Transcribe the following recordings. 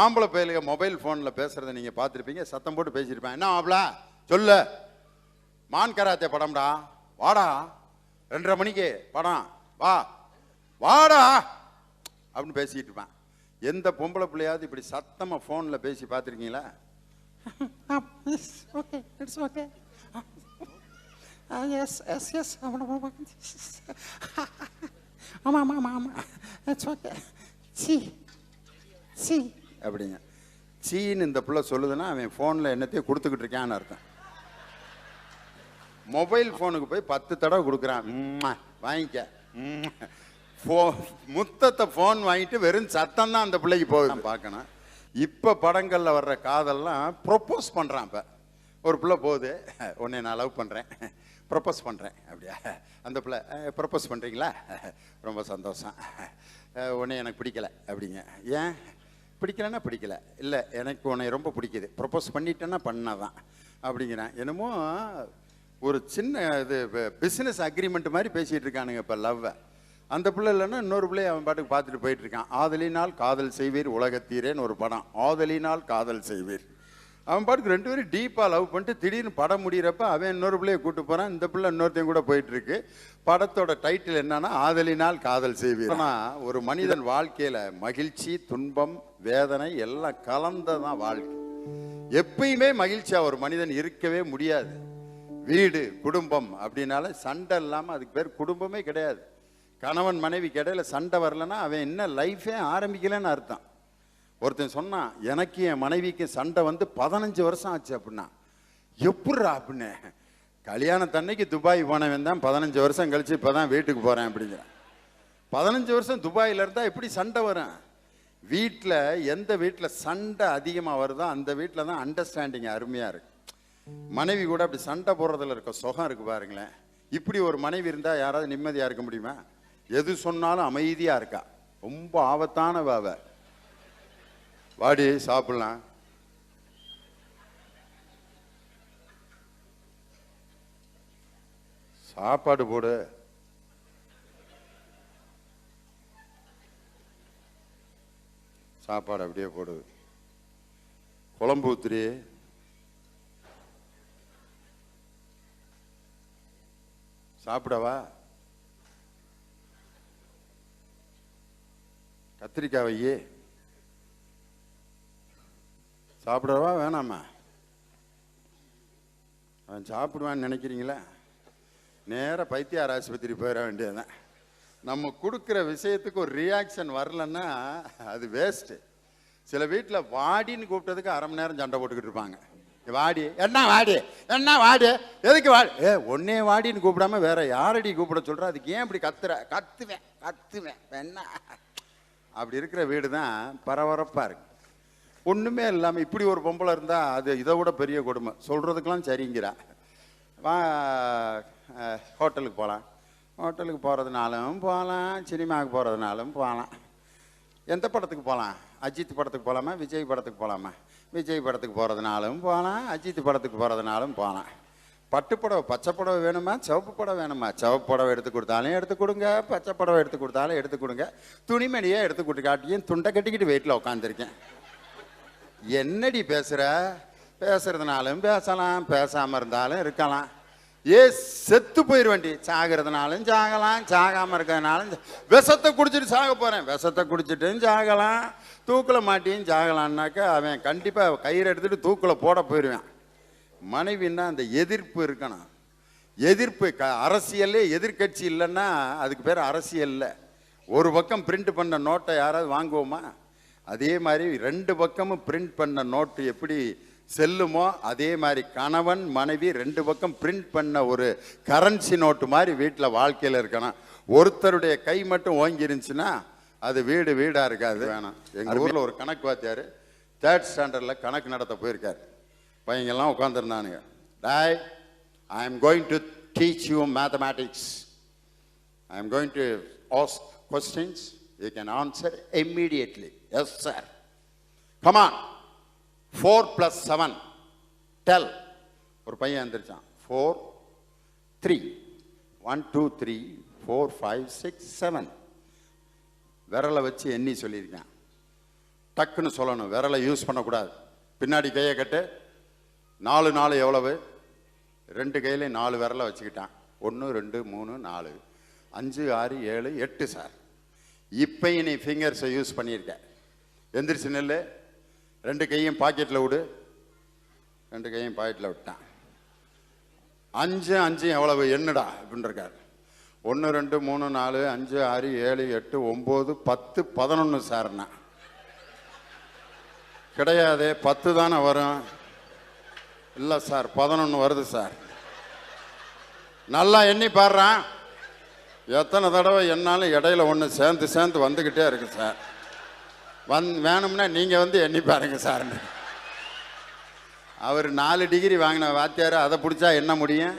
ஆம்பளை பயலுக மொபைல் ஃபோனில் பேசுகிறத நீங்கள் பார்த்துருப்பீங்க சத்தம் போட்டு பேசியிருப்பேன். என்ன ஆம்பளை? சொல்லு. மான் கராத்தே படம்டா. வாடா. ரெண்டரை மணிக்கு படம். வா. வாடா. அப்படின்னு பேசிக்கிட்டு இருப்பேன். எந்த பொம்பளை பிள்ளையாவது இப்படி சத்தமாக ஃபோனில் பேசி பார்த்துருக்கீங்களா? Um, yes, okay, yes yes yes yes, yes, ஆமாம் ஆமா இட்ஸ் ஓகே சி சி அப்படிங்க. சீன்னு இந்த பிள்ளை சொல்லுதுன்னா அவன் ஃபோனில் என்னத்தையும் கொடுத்துக்கிட்டு இருக்கான்னு அர்த்தம். மொபைல் ஃபோனுக்கு போய் பத்து தடவை கொடுக்குறான். வாங்கிக்க. ஃபோ முத்தத்தை ஃபோன் வாங்கிட்டு வெறும் சத்தம் தான் அந்த பிள்ளைக்கு போகுது. பார்க்கணும். இப்போ படங்களில் வர்ற காதல்லாம் ப்ரொப்போஸ் பண்ணுறான் இப்போ. ஒரு பிள்ளை போகுது. உன்னை நான் லவ் பண்ணுறேன் ப்ரொப்போஸ் பண்ணுறேன் அப்படியா? அந்த பிள்ளை ப்ரொப்போஸ் பண்ணுறீங்களா ரொம்ப சந்தோஷம். உன்னை எனக்கு பிடிக்கல. அப்படிங்க. ஏன்? பிடிக்கலன்னா பிடிக்கல. இல்லை எனக்கு உன்னை ரொம்ப பிடிக்குது. ப்ரொப்போஸ் பண்ணிட்டேன்னா பண்ணாதான். அப்படிங்கிறேன். என்னமோ ஒரு சின்ன இது பிஸ்னஸ் அக்ரிமெண்ட் மாதிரி பேசிகிட்டு இருக்கானுங்க இப்போ லவ்வை. அந்த பிள்ளை இல்லைன்னா இன்னொரு பிள்ளையை அவன் பாட்டுக்கு பார்த்துட்டு போயிட்டு இருக்கான். ஆதலினால் காதல் செய்வீர் உலகத்தீரேன்னு ஒரு படம். ஆதலினால் காதல் செய்வீர். அவன் பாட்டுக்கு ரெண்டு பேரும் டீப்பாக லவ் பண்ணிட்டு திடீர்னு படம் முடிகிறப்ப அவன் இன்னொரு பிள்ளைய கூட்டு போகிறான் இந்த பிள்ளை இன்னொருத்தையும் கூட போயிட்டுருக்கு படத்தோட டைட்டில் என்னன்னா ஆதலினால் காதல் செய்வீர். ஆனால் ஒரு மனிதன் வாழ்க்கையில் மகிழ்ச்சி துன்பம் வேதனை எல்லாம் கலந்ததான் வாழ்க்கை. எப்பயுமே மகிழ்ச்சியாக ஒரு மனிதன் இருக்கவே முடியாது. வீடு குடும்பம் அப்படின்னால சண்டை இல்லாமல் அதுக்கு பேர் குடும்பமே கிடையாது. கணவன் மனைவி கிடையில சண்டை வரலன்னா அவன் என்ன லைஃபே ஆரம்பிக்கலன்னு அர்த்தம். ஒருத்தன் சொன்னான் எனக்கு என் மனைவிக்கு சண்டை வந்து பதினஞ்சு வருஷம் ஆச்சு அப்படின்னா எப்பட்றா அப்படின்னு? கல்யாணத்தன்னைக்கு துபாய் போனவன் தான் பதினஞ்சு வருஷம் கழிச்சு இப்போ தான் வீட்டுக்கு போகிறேன் அப்படிங்கிறான். பதினஞ்சு வருஷம் துபாயில் இருந்தால் எப்படி சண்டை வரும்? வீட்டில் எந்த வீட்டில் சண்டை அதிகமாக வருதோ அந்த வீட்டில் தான் அண்டர்ஸ்டாண்டிங் அருமையாக இருக்கு. மனைவி கூட அப்படி சண்டை போடுறதுல இருக்க சுகம் இருக்கு பாருங்களேன். இப்படி ஒரு மனைவி இருந்தால் யாராவது நிம்மதியாக இருக்க முடியுமா? எது சொன்னாலும் அமைதியாக இருக்கா? ரொம்ப ஆபத்தான வாவ வாடி சாப்பிடலாம். சாப்பாடு போடு. சாப்பாடு அப்படியே போடுது. குழம்பு ஊத்துறி சாப்பிடவா? கத்திரிக்காய் வையே. சாப்பிடவா? வேணாமா? அவன் சாப்பிடுவான்னு நினைக்கிறீங்களா? நேராக பைத்தியார் ஆஸ்பத்திரி போயிட வேண்டியதுதான். நம்ம கொடுக்குற விஷயத்துக்கு ஒரு ரியாக்ஷன் வரலன்னா அது வேஸ்ட்டு சில வீட்டில் வாடின்னு கூப்பிட்டதுக்கு அரை மணி நேரம் சண்டை போட்டுக்கிட்டு இருப்பாங்க. வாடி. என்ன வாடி? என்ன வாடி? எதுக்கு வாடி? ஏ ஒன்னே வாடின்னு கூப்பிடாம வேற யாரடி கூப்பிட சொல்கிற அதுக்கு ஏன் இப்படி கத்துற? கத்துவேன் கத்துவேன். என்ன அப்படி இருக்கிற வீடு தான் பரபரப்பாக இருக்கு. ஒன்றுமே இல்லாமல் இப்படி ஒரு பொம்பளை இருந்தால் அது இதை விட பெரிய கொடுமை. சொல்கிறதுக்கெலாம் சரிங்கிறா. வா ஹோட்டலுக்கு போகலாம் ஹோட்டலுக்கு போகிறதுனாலும் போகலாம் சினிமாவுக்கு போகிறதுனாலும் போகலாம். எந்த படத்துக்கு போகலாம்? அஜித் படத்துக்கு போகலாமா விஜய் படத்துக்கு போகலாமா விஜய் படத்துக்கு போகிறதுனாலும் போகலாம் அஜித் படத்துக்கு போகிறதுனாலும் போகலாம். பட்டு புடவை பச்சை புடவை வேணுமா? சிவப்பு புடவை வேணுமா? சிவப்பு புடவை எடுத்து கொடுத்தாலும் எடுத்து கொடுங்க பச்சை புடவை எடுத்து கொடுத்தாலும் எடுத்து கொடுங்க. துணிமணியே எடுத்து கொடுத்து காட்டியும் துண்டை கட்டிக்கிட்டு வீட்டில் உட்காந்துருக்கேன் என்னடி பேசுகிற பேசுறதுனாலும் பேசலாம் பேசாமல் இருந்தாலும் இருக்கலாம். ஏ செத்து போயிடுவேண்டி சாகிறதுனாலும் சாகலாம் சாகாம இருக்கிறதுனாலும் விஷத்தை குடிச்சிட்டு சாக போறேன். விஷத்தை குடிச்சிட்டும் சாகலாம் தூக்கில் மாட்டியும் சாகலான்னாக்கா அவன் கண்டிப்பாக கயிறு எடுத்துட்டு தூக்கில் போட போயிடுவான் மனைவின்னா அந்த எதிர்ப்பு இருக்கணும். எதிர்ப்பு க அரசியல்லே எதிர்க்கட்சி இல்லைன்னா அதுக்கு பேர் அரசியல் இல்லை ஒரு பக்கம் பிரிண்ட் பண்ண நோட்டை யாராவது வாங்குவோமா? அதே மாதிரி ரெண்டு பக்கமும் பிரிண்ட் பண்ண நோட்டு எப்படி செல்லுமோ? அதே மாதிரி கணவன் மனைவி ரெண்டு பக்கம் பிரிண்ட் பண்ண ஒரு கரன்சி நோட்டு மாதிரி வீட்டில் வாழ்க்கையில் இருக்கணும். ஒருத்தருடைய கை மட்டும் ஓங்கி இருந்துச்சுன்னா அது வீடு வீடாக இருக்காது. வேணாம். எங்கள் ஊரில் ஒரு கணக்கு வாத்தியார் தேர்ட் ஸ்டாண்டர்டில் கணக்கு நடத்த போயிருக்காரு. பையங்கெல்லாம் உட்காந்துருந்தானுங்க டாய் I am going to teach you mathematics I am going to ask questions. You can answer immediately. Yes, sir. Come four plus seven tell ஒரு பையன் எழுந்திரிச்சான் four three one two three four five six seven விரலை வச்சு எண்ணி சொல்லியிருக்கேன். டக்குன்னு சொல்லணும். விரலை use பண்ணக்கூடாது. பின்னாடி கையை கட்டு. நாலு நாலு எவ்வளவு? ரெண்டு கையிலையும் நாலு விரலை வச்சுக்கிட்டான். ஒன்று ரெண்டு மூணு நாலு. அஞ்சு ஆறு ஏழு எட்டு சார் இப்போ நீ ஃபிங்கர்ஸை யூஸ் பண்ணியிருக்க. எந்திரிச்சு நெல்லு. ரெண்டு கையும் பாக்கெட்டில் விடு. ரெண்டு கையும் பாக்கெட்டில் விட்டான். அஞ்சு அஞ்சு எவ்வளவு? என்னடா? அப்படின்னு இருக்கார் ஒன்று ரெண்டு மூணு நாலு அஞ்சு ஆறு ஏழு எட்டு ஒம்பது பத்து பதினொன்று சார்ண்ணா கிடையாது பத்து தானே வரும். இல்லை சார் பதினொன்று வருது சார். நல்லா எண்ணி பாடுறான். எத்தனை தடவை என்னாலும் இடையில ஒன்று சேர்ந்து சேர்ந்து வந்துக்கிட்டே இருக்கு சார். வந் வேணும்னா நீங்கள் வந்து எண்ணி பாருங்கள் சார்னு அவர் நாலு டிகிரி வாங்கின வாத்தியார் அதை பிடிச்சா என்ன முடியும்?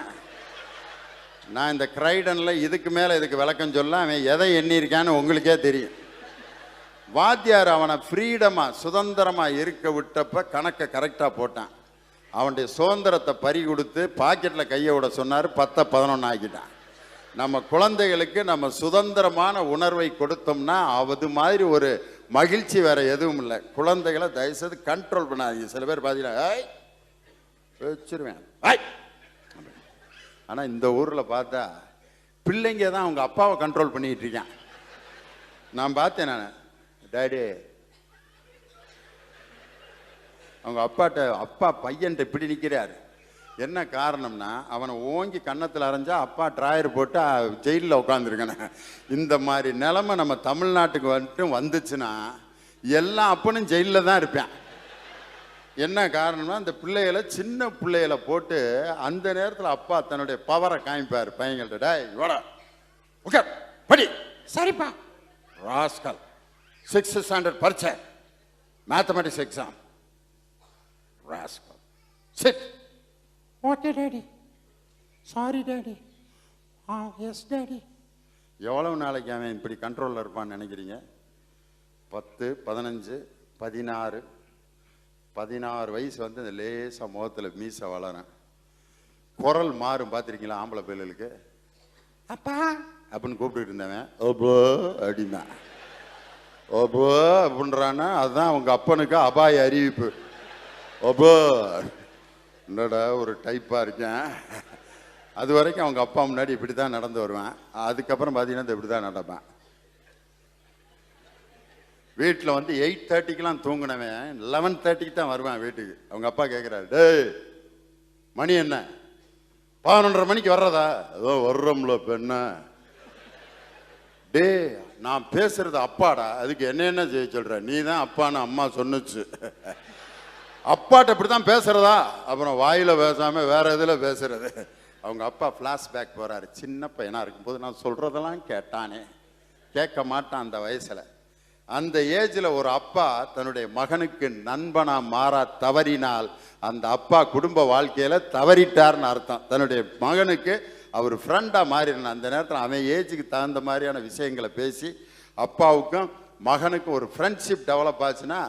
நான் இந்த கிரைடனில் இதுக்கு மேலே இதுக்கு விளக்கம் சொல்ல அவன் எதை எண்ணியிருக்கான்னு உங்களுக்கே தெரியும். வாத்தியார் அவனை ஃப்ரீடமாக சுதந்திரமாக இருக்க விட்டப்ப கணக்கை கரெக்டாக போட்டான். அவனுடைய சுதந்திரத்தை பறி கொடுத்து பாக்கெட்டில் கையை விட சொன்னார் பத்தை பதினொன்று ஆக்கிட்டான். நம்ம குழந்தைகளுக்கு நம்ம சுதந்திரமான உணர்வை கொடுத்தோம்னா அது மாதிரி ஒரு மகிழ்ச்சி வேற எதுவும் இல்லை. குழந்தைகளை தயவுசெய்து கண்ட்ரோல் பண்ணாதீங்க. சில பேர் பார்த்தீங்கன்னா ஏய் வச்சிருவேன். ஆய் ஆனால் இந்த ஊரில் பார்த்தா பிள்ளைங்க தான் அவங்க அப்பாவை கண்ட்ரோல் பண்ணிக்கிட்டு இருக்கேன். நான் பார்த்தேன் நான். டேடி அவங்க அப்பாட்ட அப்பா பையன்ட்ட இப்படி நிற்கிறார் என்ன காரணம்னா அவனை ஓங்கி கன்னத்தில் அரைஞ்சா அப்பா ட்ராயர் போட்டு ஜெயிலில் உட்காந்துருக்கேன் இந்த மாதிரி நிலைமை நம்ம தமிழ்நாட்டுக்கு வந்துட்டு வந்துச்சுன்னா எல்லா அப்பனும் ஜெயிலில் தான் இருப்பேன். என்ன காரணம்னா அந்த பிள்ளைகளை சின்ன பிள்ளைகளை போட்டு அந்த நேரத்தில் அப்பா தன்னுடைய பவரை காமிப்பார் பையங்கள்ட்ட டேய் வாடா. ஓகே படி. சரிப்பா. ராஸ்கல். சிக்ஸ்த் ஸ்டாண்டர்ட் பரீட்சை mathematics exam rascal. Sit okay daddy sorry daddy ah yes daddy எவ்வளவு நாளைக்கு அவன் இப்படி கண்ட்ரோலில் இருப்பான்னு நினைக்கிறீங்க? பத்து பதினஞ்சு பதினாறு. பதினாறு வயசு வந்து இந்த லேசாக முகத்தில் மீசை வளரும். குரல் மாறும் பார்த்துருக்கீங்களா? ஆம்பளை பிள்ளைகளுக்கு? அப்பா! அப்படின்னு கூப்பிட்டு இருந்தவன் ஓபோ அப்படின்னா ஓபோ அப்படின்றான்னா அதுதான் அவங்க அப்பனுக்கு அபாய அறிவிப்பு. ஓபோ என்னடா ஒரு டைப்பாக இருக்கேன். அது வரைக்கும் அவங்க அப்பா முன்னாடி இப்படி தான் நடந்து வருவேன். அதுக்கப்புறம் பார்த்தீங்கன்னா இப்படி தான் நடப்பேன். வீட்டில் வந்து எயிட் தேர்ட்டிக்கெலாம் தூங்கினவன் லெவன் தேர்ட்டிக்கு தான் வருவேன் வீட்டுக்கு. அவங்க அப்பா கேட்குறாரு டேய் மணி என்ன? பதினொன்றரை மணிக்கு வர்றதா? ஏதோ வர்றோம்ல பெண்ண. டே நான் பேசுறது அப்பாடா. அதுக்கு என்ன என்ன செய்ய சொல்கிறேன் நீ தான் அப்பான்னு அம்மா சொன்னுச்சு. அப்பாட்ட இப்படி தான் பேசுகிறதா அப்புறம் வாயில் பேசாமல் வேறு இதில் பேசுகிறது அவங்க அப்பா ஃப்ளாஷ்பேக் போகிறாரு சின்ன பையனாக இருக்கும்போது நான் சொல்கிறதெல்லாம் கேட்டானே. கேட்க மாட்டான் அந்த வயசில். அந்த ஏஜில் ஒரு அப்பா தன்னுடைய மகனுக்கு நண்பனாக மாறா தவறினால் அந்த அப்பா குடும்ப வாழ்க்கையில் தவறிட்டார்னு அர்த்தம். தன்னுடைய மகனுக்கு அவர் ஃப்ரெண்டாக மாறினான் அந்த நேரத்தில் அவன் ஏஜுக்கு தகுந்த மாதிரியான விஷயங்களை பேசி அப்பாவுக்கும் மகனுக்கும் ஒரு ஃப்ரெண்ட்ஷிப் டெவலப் ஆச்சுன்னா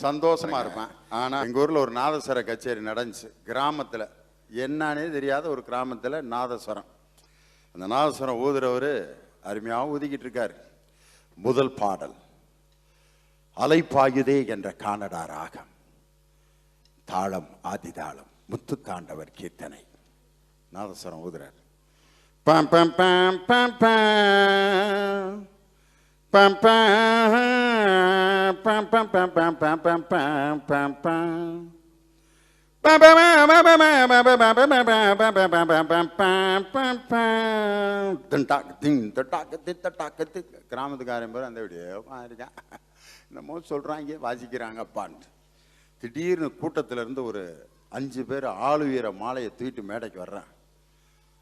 சந்தோஷமா இருப்பேன். ஆனா எங்க ஊர்ல ஒரு நாதஸ்வர கச்சேரி நடந்துச்சு. கிராமத்துல. என்னன்னே தெரியாத ஒரு கிராமத்துல நாதஸ்வரம். அந்த நாதஸ்வரம் ஊதுறவர் அருமையாக ஊதிக்கிட்டு இருக்காரு. முதல் பாடல். அலைப்பாயுதே என்ற கானடா ராகம் தாளம் ஆதிதாளம். முத்துத்தாண்டவர் கீர்த்தனை. நாதஸ்வரம் ஊதுறார். பம் பம் பம் பம் பம். Pam pam pam pam pam pam pam pam pam pam pam. கிராமத்துக்காரன் பேர் அந்த வீடியோ இருக்கான் என்னமோ வாசிக்கிறாங்க வாசிக்கிறாங்கப்பான்ட்டு திடீர்னு கூட்டத்துல இருந்து ஒரு அஞ்சு பேர் ஆளுயர மாலையை தூக்கிட்டு மேடைக்கு வர்றான்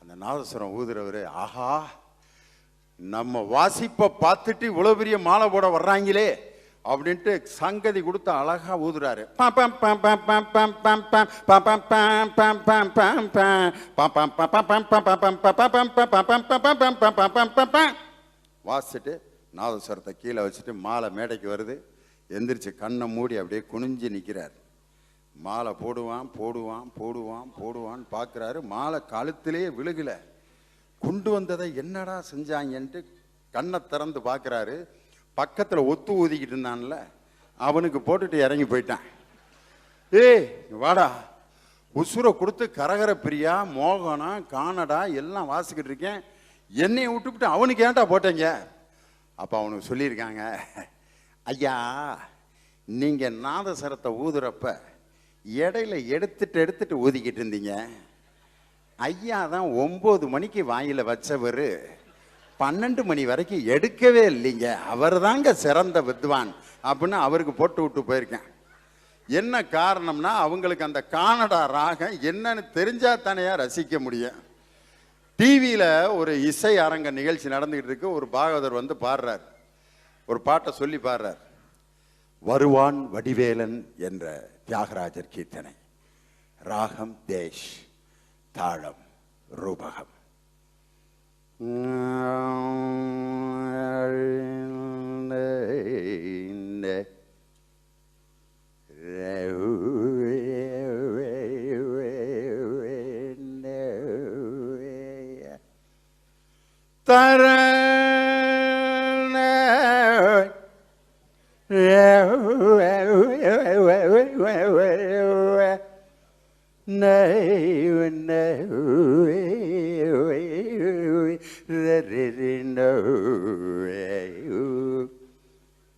அந்த நாதஸ்வரம் ஊதுறவர் ஆஹா நம்ம வாசிப்பை பார்த்துட்டு இவ்வளோ பெரிய மாலை போட வர்றாங்களே அப்படின்ட்டு சங்கதி கொடுத்து அழகா ஊதுறாரு வாசிட்டு நாதஸ்வரத்தை கீழே வச்சுட்டு மாலை மேடைக்கு வருது எந்திரிச்சு கண்ணை மூடி அப்படியே குனிஞ்சு நிற்கிறார் மாலை போடுவான் போடுவான் போடுவான் போடுவான்னு பார்க்குறாரு மாலை கழுத்திலேயே விழுகலை கொண்டு வந்ததை என்னடா செஞ்சாங்கன்ட்டு கண்ணை திறந்து பார்க்குறாரு. பக்கத்தில் ஒத்து ஊதிக்கிட்டு இருந்தான்ல அவனுக்கு போட்டுட்டு இறங்கி போயிட்டான். ஏய் வாடா. உசுரை கொடுத்து கரகர பிரியா மோகனா கானடா எல்லாம் வாசிக்கிட்டு இருக்கேன். என்னையை விட்டுவிட்டு அவனுக்கு ஏன்டா போட்டீங்க? அப்போ அவனுக்கு சொல்லியிருக்காங்க ஐயா நீங்கள் நாதசரத்தை ஊதுறப்ப இடையில எடுத்துட்டு எடுத்துட்டு ஊதிக்கிட்டு இருந்தீங்க. ஐயா தான் ஒம்பது மணிக்கு வாயில் வச்சவர் பன்னெண்டு மணி வரைக்கும் எடுக்கவே இல்லைங்க. அவர் தாங்க சிறந்த வித்வான் அப்படின்னு அவருக்கு போட்டு விட்டு போயிருக்கேன். என்ன காரணம்னா அவங்களுக்கு அந்த கானடா ராகம் என்னன்னு தெரிஞ்சா தானேயா ரசிக்க முடியும். டிவியில் ஒரு இசை அரங்க நிகழ்ச்சி நடந்துக்கிட்டு இருக்கு. ஒரு பாகவதர் வந்து பாடுறார். ஒரு பாட்டை சொல்லி பாடுறார். வருவான் வடிவேலன் என்ற தியாகராஜர் கீர்த்தனை. ராகம் தேஷ் Taram Rupaham. Tara,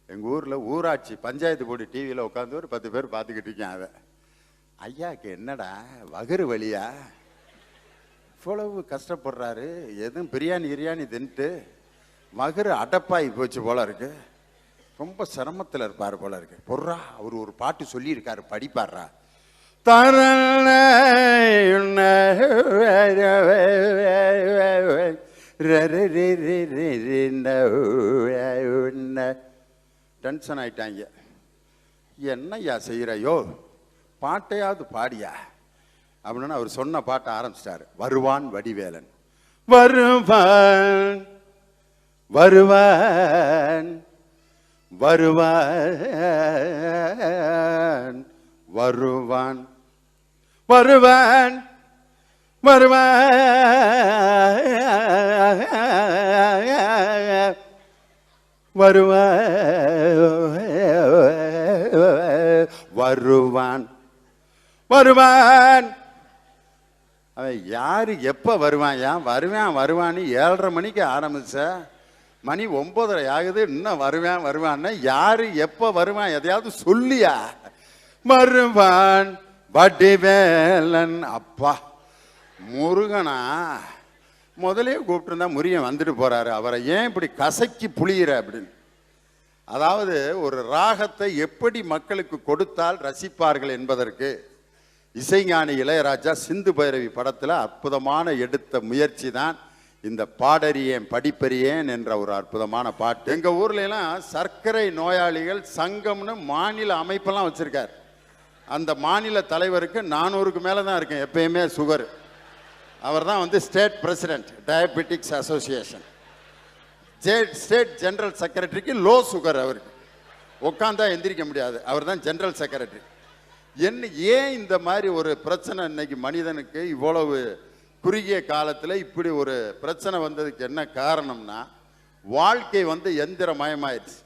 எங்கள் ஊரில் ஊராட்சி பஞ்சாயத்து போட்டு டிவியில் உட்காந்து ஒரு பத்து பேர் பார்த்துக்கிட்டு இருக்கேன் அதை ஐயாக்கு என்னடா வகுறு வழியா இவ்வளவு கஷ்டப்படுறாரு எதுவும் பிரியாணி கிரியாணி தின்ட்டு மகரு அடப்பாகி போச்சு போல இருக்கு ரொம்ப சிரமத்தில் இருப்பார் போல இருக்கு பொர்றா அவர் ஒரு பாட்டு சொல்லியிருக்காரு படிப்பாடுறா டென்ஷன் ஆயிட்டாங்க என்னய்யா செய்கிறையோ பாட்டையாவது பாடியா? அப்படின்னு அவர் சொன்ன பாட்டை ஆரம்பிச்சிட்டாரு. வருவான் வடிவேலன். வருவான் வருவான் வருவான் வருவான். வருவான் வருவான் வருவான் வருவான். அவன் யாரு எப்போ வருவான் ஏன் வருவான் வருவான்னு ஏழரை மணிக்கு ஆரம்பிச்ச மணி ஒன்பதரை ஆகுது இன்னும் வருவேன் வருவான்னு யாரு எப்போ வருவான் எதையாவது சொல்லியா? வருவான். வடிவேலன். அப்பா முருகனா? முதலே கூப்பிட்டுருந்தா முருகன் வந்துட்டு போறாரு. அவரை ஏன் இப்படி கசக்கி புளியிற அப்படின்னு? அதாவது ஒரு ராகத்தை எப்படி மக்களுக்கு கொடுத்தால் ரசிப்பார்கள் என்பதற்கு இசைஞானி இளையராஜா சிந்து பைரவி படத்தில் அற்புதமான எடுத்த முயற்சி தான் இந்த பாடறியேன் படிப்பறியேன் என்ற ஒரு அற்புதமான பாட்டு. எங்கள் ஊர்ல சர்க்கரை நோயாளிகள் சங்கம்னு மாநில அமைப்பெல்லாம் வச்சுருக்காரு. அந்த மாநில தலைவருக்கு நானூறுக்கு மேலே தான் இருக்கேன் எப்பயுமே சுகர் அவர் தான் வந்து state president diabetics association state state general செக்ரட்டரிக்கு low sugar அவருக்கு. உட்காந்தா எந்திரிக்க முடியாது அவர் தான் ஜென்ரல் செக்ரட்டரி என்ன ஏன் இந்த மாதிரி ஒரு பிரச்சனை இன்னைக்கு மனிதனுக்கு இவ்வளவு குறுகிய காலத்தில் இப்படி ஒரு பிரச்சனை வந்ததுக்கு என்ன காரணம்னா வாழ்க்கை வந்து எந்திரமயமாயிடுச்சு.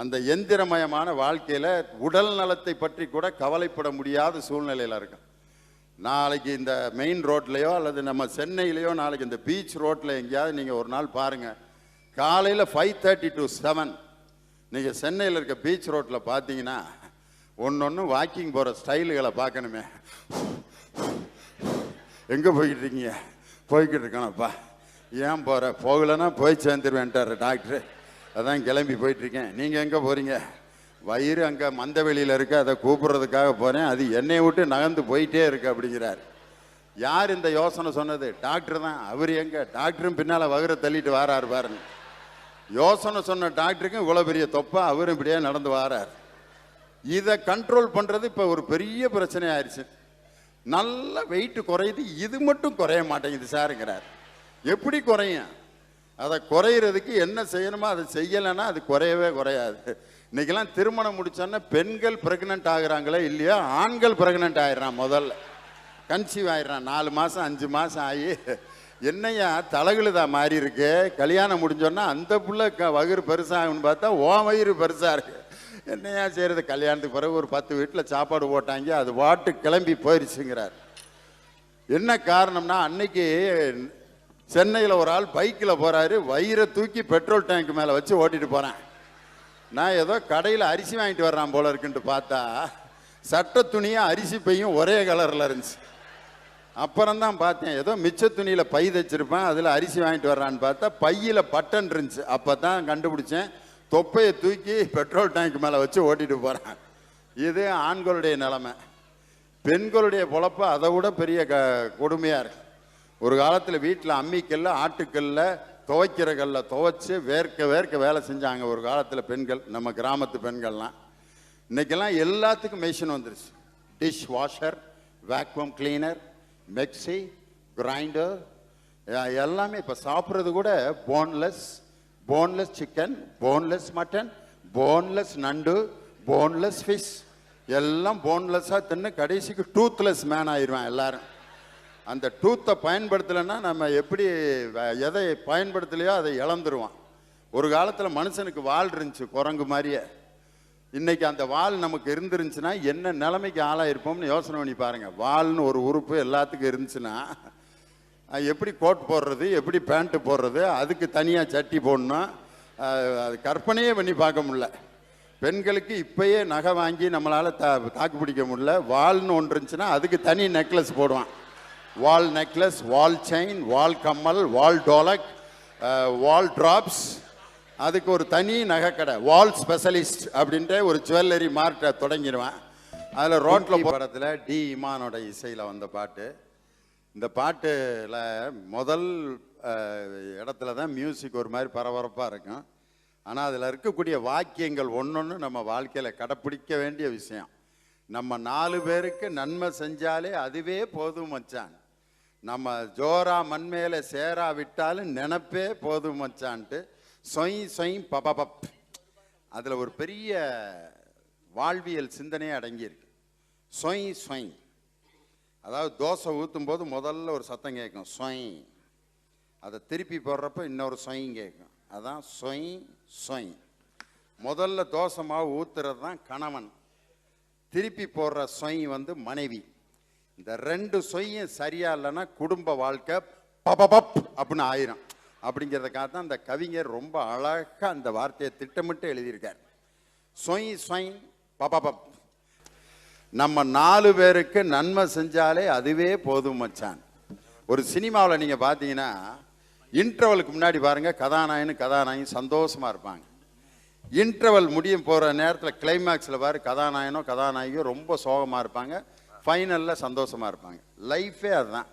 அந்த எந்திரமயமான வாழ்க்கையில் உடல் நலத்தை பற்றி கூட கவலைப்பட முடியாத சூழ்நிலையில் இருக்கும் நாளைக்கு இந்த மெயின் ரோட்லேயோ அல்லது நம்ம சென்னையிலையோ நாளைக்கு இந்த பீச் ரோட்டில் எங்கேயாவது நீங்கள் ஒரு நாள் பாருங்கள் காலையில் ஃபைவ் தேர்ட்டி டு செவன் நீங்கள் சென்னையில் இருக்க பீச் ரோட்டில் பார்த்தீங்கன்னா ஒன்று ஒன்று வாக்கிங் போகிற ஸ்டைலுகளை பார்க்கணுமே. எங்கே போய்கிட்டு இருக்கீங்க? போய்கிட்டு இருக்கணும்ப்பா ஏன் போகிற போகலைன்னா போய் சேர்ந்துருவேன்ட்டார் டாக்டரு. அதான் கிளம்பி போயிட்டுருக்கேன். நீங்கள் எங்கே போகிறீங்க வயிறு அங்கே மந்தவெளியில் இருக்கு அதை கூப்பிட்றதுக்காக போகிறேன் அது என்னை விட்டு நகர்ந்து போயிட்டே இருக்கு அப்படிங்கிறார். யார் இந்த யோசனை சொன்னது? டாக்டர் தான். அவர் எங்கே? டாக்டரும் பின்னால் வகுற தள்ளிட்டு வாரார் பாருங்க. யோசனை சொன்ன டாக்டருக்கும் இவ்வளோ பெரிய தொப்பா அவரும் இப்படியே நடந்து வாரார். இதை கண்ட்ரோல் பண்ணுறது இப்போ ஒரு பெரிய பிரச்சனை ஆயிடுச்சு நல்ல வெயிட் குறையுது. இது மட்டும் குறைய மாட்டேங்குது சாருங்கிறார். எப்படி குறையும்? அதை குறையிறதுக்கு என்ன செய்யணுமோ அதை செய்யலைன்னா அது குறையவே குறையாது. இன்னைக்கெல்லாம் திருமணம் முடிச்சோன்னா பெண்கள் பிரெக்னென்ட் ஆகுறாங்களே இல்லையா? ஆண்கள் பிரெக்னென்ட் ஆயிடுறான் முதல்ல. கன்சீவ் ஆயிடுறான். நாலு மாதம் அஞ்சு மாதம் ஆகி என்னையா தலகுலுதா மாறி இருக்கு? கல்யாணம் முடிஞ்சோன்னா அந்த புள்ள க வயிறு பெருசாகும்னு பார்த்தா ஓ வயிறு பெருசாக இருக்கு. என்னையா செய்கிறது கல்யாணத்துக்கு பிறகு ஒரு பத்து வீட்டில் சாப்பாடு போட்டாங்க அது வாட்டு கிளம்பி போயிடுச்சுங்கிறார் என்ன காரணம்னா அன்னைக்கு சென்னையில் ஒரு ஆள் பைக்கில் போகிறாரு வயிறை தூக்கி பெட்ரோல் டேங்க் மேலே வச்சு ஓட்டிட்டு போகிறேன் நான் ஏதோ கடையில் அரிசி வாங்கிட்டு வர்றான் போல இருக்குன்ட்டு பார்த்தா சட்ட துணியும் அரிசி பையும் ஒரே கலரில் இருந்துச்சு. அப்புறம் தான் பார்த்தேன் ஏதோ மிச்ச துணியில் பை தைச்சிருப்பேன் அதில் அரிசி வாங்கிட்டு வர்றான்னு பார்த்தா பையில் பட்டன் இருந்துச்சு. அப்போ தான் கண்டுபிடிச்சேன் தொப்பையை தூக்கி பெட்ரோல் டேங்க் மேலே வச்சு ஓட்டிட்டு போகிறேன் இது ஆண்களுடைய நிலமை. பெண்களுடைய பொழப்பு அதை விட பெரிய க கொடுமையாக இருக்குது ஒரு காலத்தில் வீட்டில் அம்மிக்கல்ல ஆட்டுக்கல்ல துவைக்கிற கல்ல துவைச்சு வேர்க்க வேர்க்க வேலை செஞ்சாங்க ஒரு காலத்தில் பெண்கள் நம்ம கிராமத்து பெண்கள்லாம். இன்றைக்கெல்லாம் எல்லாத்துக்கும் மிஷின் வந்துருச்சு. Dish washer vacuum cleaner mixie grinder எல்லாமே இப்போ சாப்பிட்றது கூட boneless boneless chicken boneless mutton boneless நண்டு போன்லெஸ் ஃபிஷ் எல்லாம் போன்லெஸ்ஸாக தின்னு கடைசிக்கு டூத்லெஸ் மேன் ஆயிடுவான் எல்லாரும். அந்த டூத்தை பயன்படுத்தலைன்னா நம்ம எப்படி எதை பயன்படுத்தலையோ அதை இழந்துருவான். ஒரு காலத்தில் மனுஷனுக்கு வால் இருந்துச்சு குரங்கு மாதிரியே. இன்னைக்கு அந்த வால் நமக்கு இருந்துருந்துச்சுன்னா என்ன நிலைமைக்கு ஆளாயிருப்போம்னு யோசனை பண்ணி பாருங்கள் வால்னு ஒரு உறுப்பு எல்லாத்துக்கும் இருந்துச்சுன்னா எப்படி கோட் போடுறது எப்படி பேண்ட்டு போடுறது அதுக்கு தனியாக சட்டி போடணும். அது கற்பனையே பண்ணி பார்க்க முடில பெண்களுக்கு இப்பயே நகை வாங்கி நம்மளால் தா தாக்கு பிடிக்க முடியல. வால்னு ஒன்று இருந்துச்சுன்னா அதுக்கு தனி நெக்லஸ் போடுவான். வால் நெக்லஸ் வால் செயின் வால் கம்மல் வால் டோலக் வால் டிராப்ஸ் அதுக்கு ஒரு தனி நகைக்கடை வால் ஸ்பெஷலிஸ்ட் அப்படின்ட்டு ஒரு ஜுவல்லரி மார்க்கை தொடங்கிடுவேன். அதில் ரோட்டில் படத்தில் டி இமானோட இசையில் வந்த பாட்டு. இந்த பாட்டில் முதல் இடத்துல தான் மியூசிக் ஒரு மாதிரி பரபரப்பாக இருக்கும். ஆனால் அதில் இருக்கக்கூடிய வாக்கியங்கள் ஒன்றொன்று நம்ம வாழ்க்கையில் கடைப்பிடிக்க வேண்டிய விஷயம். நம்ம நாலு பேருக்கு நன்மை செஞ்சாலே அதுவே போதும் மச்சான். நம்ம ஜோரா மண்மேல சேரா விட்டாலும் நினப்பே போதும் மச்சான்ட்டு. சொய் சொய் பபபப் அதில் ஒரு பெரிய வாழ்வியல் சிந்தனையே அடங்கியிருக்கு. சொய் சொய். அதாவது தோசை ஊற்றும் போது முதல்ல ஒரு சத்தம் கேட்கும். சொய். அதை திருப்பி போடுறப்ப இன்னொரு சொயும் கேட்கும். அதான் சொய் சொய். முதல்ல தோசை மாவு ஊற்றுறது தான் கணவன். திருப்பி போடுற சொய் வந்து மனைவி. இந்த ரெண்டு சொய்யும் சரியா இல்லைன்னா குடும்ப வாழ்க்கை பபபப் அப்படின்னு ஆயிரும். அப்படிங்கிறதுக்காக தான் அந்த கவிஞர் ரொம்ப அழகாக அந்த வார்த்தையை திட்டமிட்டு எழுதியிருக்கார். சொய் சொய் பபபப் நம்ம நாலு பேருக்கு நன்மை செஞ்சாலே அதுவே போதும் மச்சான். ஒரு சினிமாவில் நீங்கள் பார்த்தீங்கன்னா இன்டர்வலுக்கு முன்னாடி பாருங்கள் கதாநாயகன் கதாநாயகன் சந்தோஷமாக இருப்பாங்க. இன்டர்வல் முடியும் போகிற நேரத்தில் கிளைமேக்ஸில் பாரு கதாநாயகனோ கதாநாயகியோ ரொம்ப சோகமாக இருப்பாங்க. ஃபைனலில் சந்தோஷமாக இருப்பாங்க. லைஃபே அதுதான்.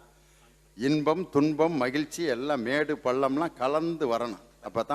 இன்பம் துன்பம் மகிழ்ச்சி எல்லாம் மேடு பள்ளம்லாம் கலந்து வரணும். அப்போ தான்